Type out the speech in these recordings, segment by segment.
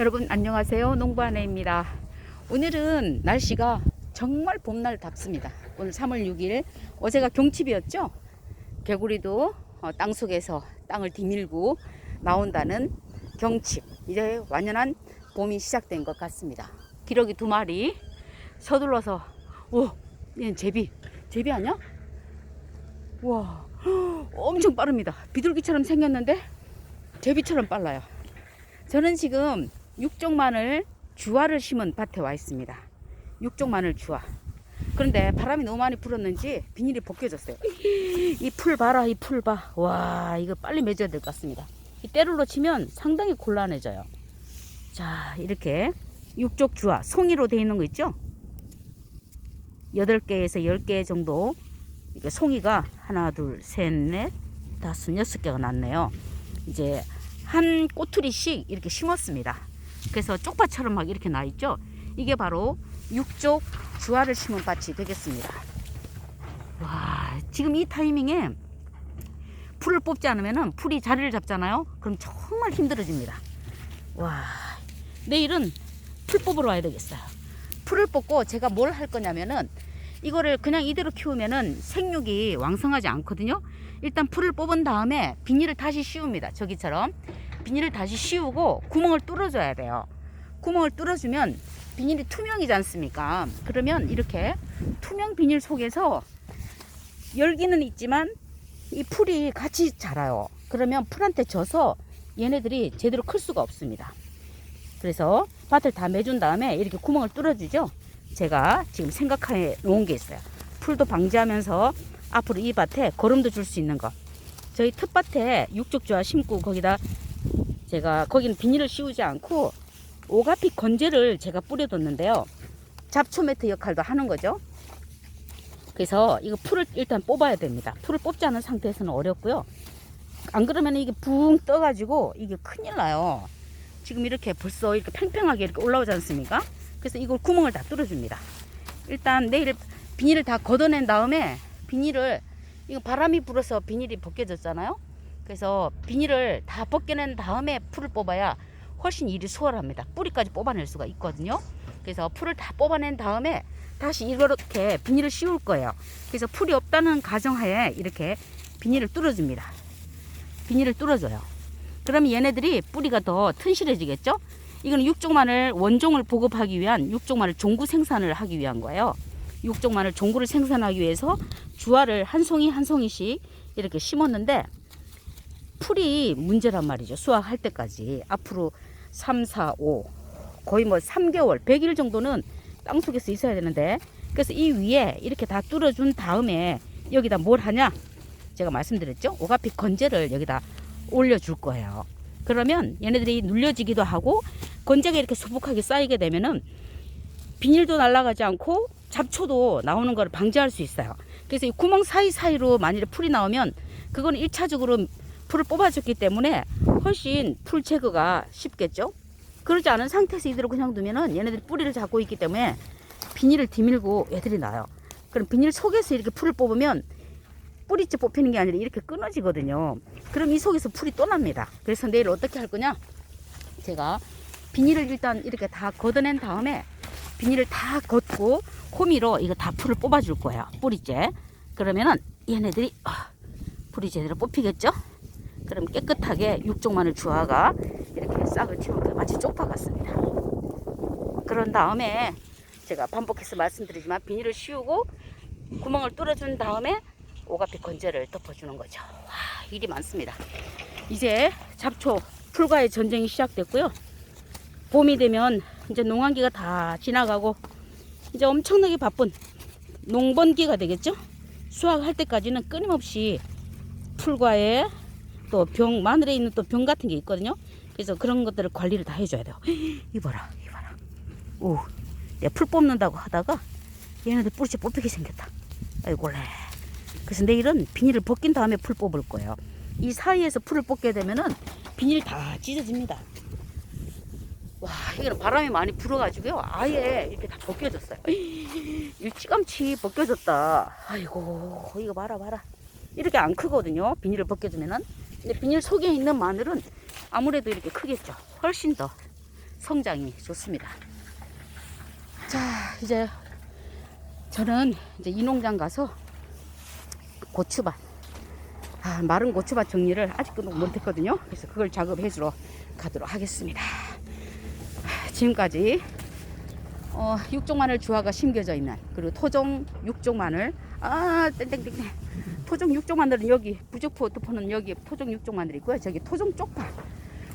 여러분 안녕하세요. 농부아내입니다. 오늘은 날씨가 정말 봄날답습니다. 오늘 3월 6일 어제가 경칩이었죠? 개구리도 어, 땅속에서 땅을 디밀고 나온다는 경칩. 이제 완연한 봄이 시작된 것 같습니다. 기러기 두 마리 서둘러서 오 얘는 제비. 제비 아니야? 와 엄청 빠릅니다. 비둘기처럼 생겼는데 제비처럼 빨라요. 저는 지금 육종 마늘 주화를 심은 밭에 와 있습니다. 육종 마늘 주화. 그런데 바람이 너무 많이 불었는지 비닐이 벗겨졌어요. 이 풀 봐라, 이 풀 봐. 와, 이거 빨리 맺어야 될 것 같습니다. 이 때를로 치면 상당히 곤란해져요. 자, 이렇게 육종 주화, 송이로 되어 있는 거 있죠? 8개에서 10개 정도 이게 송이가 하나, 둘, 셋, 넷, 다섯, 여섯 개가 났네요. 이제 한 꼬투리씩 이렇게 심었습니다. 그래서 쪽밭처럼 막 이렇게 나 있죠. 이게 바로 육쪽 주화를 심은 밭이 되겠습니다. 와, 지금 이 타이밍에 풀을 뽑지 않으면 풀이 자리를 잡잖아요. 그럼 정말 힘들어집니다. 와, 내일은 풀 뽑으러 와야 되겠어요. 풀을 뽑고 제가 뭘 할 거냐면은 이거를 그냥 이대로 키우면은 생육이 왕성하지 않거든요. 일단 풀을 뽑은 다음에 비닐을 다시 씌웁니다. 저기처럼 비닐을 다시 씌우고 구멍을 뚫어줘야 돼요. 구멍을 뚫어주면 비닐이 투명이지 않습니까? 그러면 이렇게 투명 비닐 속에서 열기는 있지만 이 풀이 같이 자라요. 그러면 풀한테 져서 얘네들이 제대로 클 수가 없습니다. 그래서 밭을 다 매준 다음에 이렇게 구멍을 뚫어주죠. 제가 지금 생각해 놓은 게 있어요. 풀도 방지하면서 앞으로 이 밭에 거름도 줄 수 있는 거. 저희 텃밭에 육족주화 심고 거기다 제가 거기는 비닐을 씌우지 않고 오가피 건재를 제가 뿌려뒀는데요. 잡초 매트 역할도 하는 거죠. 그래서 이거 풀을 일단 뽑아야 됩니다. 풀을 뽑지 않은 상태에서는 어렵고요. 안 그러면 이게 붕 떠가지고 이게 큰일 나요. 지금 이렇게 벌써 이렇게 팽팽하게 이렇게 올라오지 않습니까? 그래서 이걸 구멍을 다 뚫어줍니다. 일단 내일 비닐을 다 걷어낸 다음에 비닐을 이거 바람이 불어서 비닐이 벗겨졌잖아요. 그래서 비닐을 다 벗겨낸 다음에 풀을 뽑아야 훨씬 일이 수월합니다. 뿌리까지 뽑아낼 수가 있거든요. 그래서 풀을 다 뽑아낸 다음에 다시 이렇게 비닐을 씌울 거예요. 그래서 풀이 없다는 가정하에 이렇게 비닐을 뚫어줍니다. 비닐을 뚫어줘요. 그러면 얘네들이 뿌리가 더 튼실해지겠죠? 이거는 육종마늘 원종을 보급하기 위한 육종마늘 종구 생산을 하기 위한 거예요. 육종마늘 종구를 생산하기 위해서 주화를 한 송이 한 송이씩 이렇게 심었는데 풀이 문제란 말이죠. 수확할 때까지 앞으로 3, 4, 5 거의 뭐 3개월, 100일 정도는 땅 속에서 있어야 되는데 그래서 이 위에 이렇게 다 뚫어준 다음에 여기다 뭘 하냐? 제가 말씀드렸죠. 오가피 건재를 여기다 올려줄 거예요. 그러면 얘네들이 눌려지기도 하고 건재가 이렇게 수북하게 쌓이게 되면은 비닐도 날아가지 않고 잡초도 나오는 걸 방지할 수 있어요. 그래서 이 구멍 사이사이로 만일에 풀이 나오면 그건 1차적으로 풀을 뽑아줬기 때문에 훨씬 풀 제거가 쉽겠죠. 그러지 않은 상태에서 이대로 그냥 두면은 얘네들이 뿌리를 잡고 있기 때문에 비닐을 디밀고 애들이 나요. 그럼 비닐 속에서 이렇게 풀을 뽑으면 뿌리째 뽑히는 게 아니라 이렇게 끊어지거든요. 그럼 이 속에서 풀이 또 납니다. 그래서 내일 어떻게 할 거냐? 제가 비닐을 일단 이렇게 다 걷어낸 다음에 비닐을 다 걷고 호미로 이거 다 풀을 뽑아줄 거예요. 뿌리째. 그러면은 얘네들이 아, 풀이 제대로 뽑히겠죠? 그럼 깨끗하게 육종마늘 주화가 이렇게 싹을 틔우게 마치 쪽파 같습니다. 그런 다음에 제가 반복해서 말씀드리지만 비닐을 씌우고 구멍을 뚫어준 다음에 오가피 건재를 덮어주는 거죠. 와, 일이 많습니다. 이제 잡초 풀과의 전쟁이 시작됐고요. 봄이 되면 이제 농한기가 다 지나가고 이제 엄청나게 바쁜 농번기가 되겠죠. 수확할 때까지는 끊임없이 풀과의 또 병, 마늘에 있는 또 병 같은 게 있거든요. 그래서 그런 것들을 관리를 다 해줘야 돼요. 이봐라, 이봐라. 오, 내가 풀 뽑는다고 하다가 얘네들 뿌리째 뽑히게 생겼다. 아이고래. 그래서 내일은 비닐을 벗긴 다음에 풀 뽑을 거예요. 이 사이에서 풀을 뽑게 되면은 비닐 다 찢어집니다. 와, 이거는 바람이 많이 불어가지고요. 아예 이렇게 다 벗겨졌어요. 일찌감치 벗겨졌다. 아이고, 이거 봐라, 봐라. 이렇게 안 크거든요. 비닐을 벗겨주면은. 근데 비닐 속에 있는 마늘은 아무래도 이렇게 크겠죠. 훨씬 더 성장이 좋습니다. 자, 이제 저는 이제 이 농장 가서 고추밭, 아, 마른 고추밭 정리를 아직도 못했거든요. 그래서 그걸 작업해 주러 가도록 하겠습니다. 아, 지금까지 어, 육종 마늘 주화가 심겨져 있는 그리고 토종 육종 마늘 아 땡땡땡땡 토종 육종 마늘은 여기 부족포 토포는 여기 토종 육종 마늘 있고요. 저기 토종 쪽파.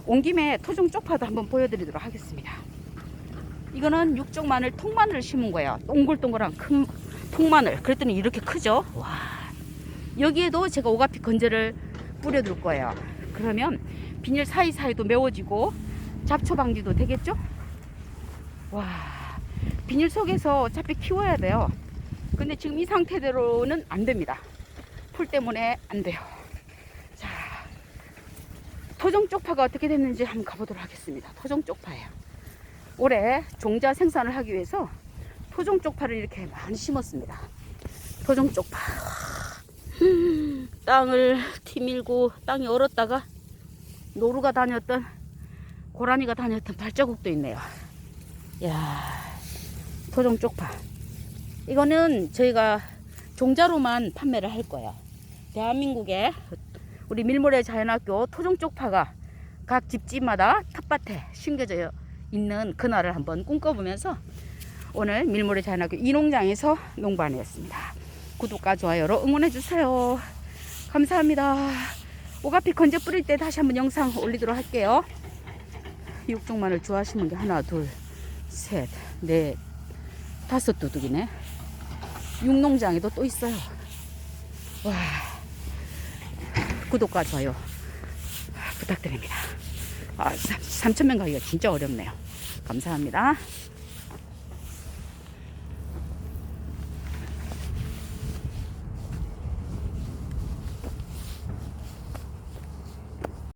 온 김에 토종 쪽파도 한번 보여드리도록 하겠습니다. 이거는 육종 마늘 통마늘을 심은 거예요. 동글동글한 큰 통마늘. 그랬더니 이렇게 크죠? 와. 여기에도 제가 오가피 건재를 뿌려둘 거예요. 그러면 비닐 사이사이도 메워지고 잡초 방지도 되겠죠? 와. 비닐 속에서 어차피 키워야 돼요. 근데 지금 이 상태대로는 안 됩니다. 풀 때문에 안 돼요. 자, 토종 쪽파가 어떻게 됐는지 한번 가보도록 하겠습니다. 토종 쪽파예요. 올해 종자 생산을 하기 위해서 토종 쪽파를 이렇게 많이 심었습니다. 토종 쪽파. 음, 땅을 티밀고 땅이 얼었다가 노루가 다녔던 고라니가 다녔던 발자국도 있네요. 야 토종 쪽파. 이거는 저희가 종자로만 판매를 할 거예요. 대한민국에 우리 밀모래 자연학교 토종 쪽파가 각 집집마다 텃밭에 심겨져 있는 그날을 한번 꿈꿔보면서 오늘 밀모래 자연학교 이 농장에서 농반이었습니다. 구독과 좋아요로 응원해 주세요. 감사합니다. 오가피 건재 뿌릴 때 다시 한번 영상 올리도록 할게요. 육종 마늘 좋아하시는 게 하나, 둘, 셋, 넷, 다섯 도둑이네. 육농장에도 또 있어요. 와. 구독과 좋아요 부탁드립니다. 아, 3천명 가기가 진짜 어렵네요. 감사합니다.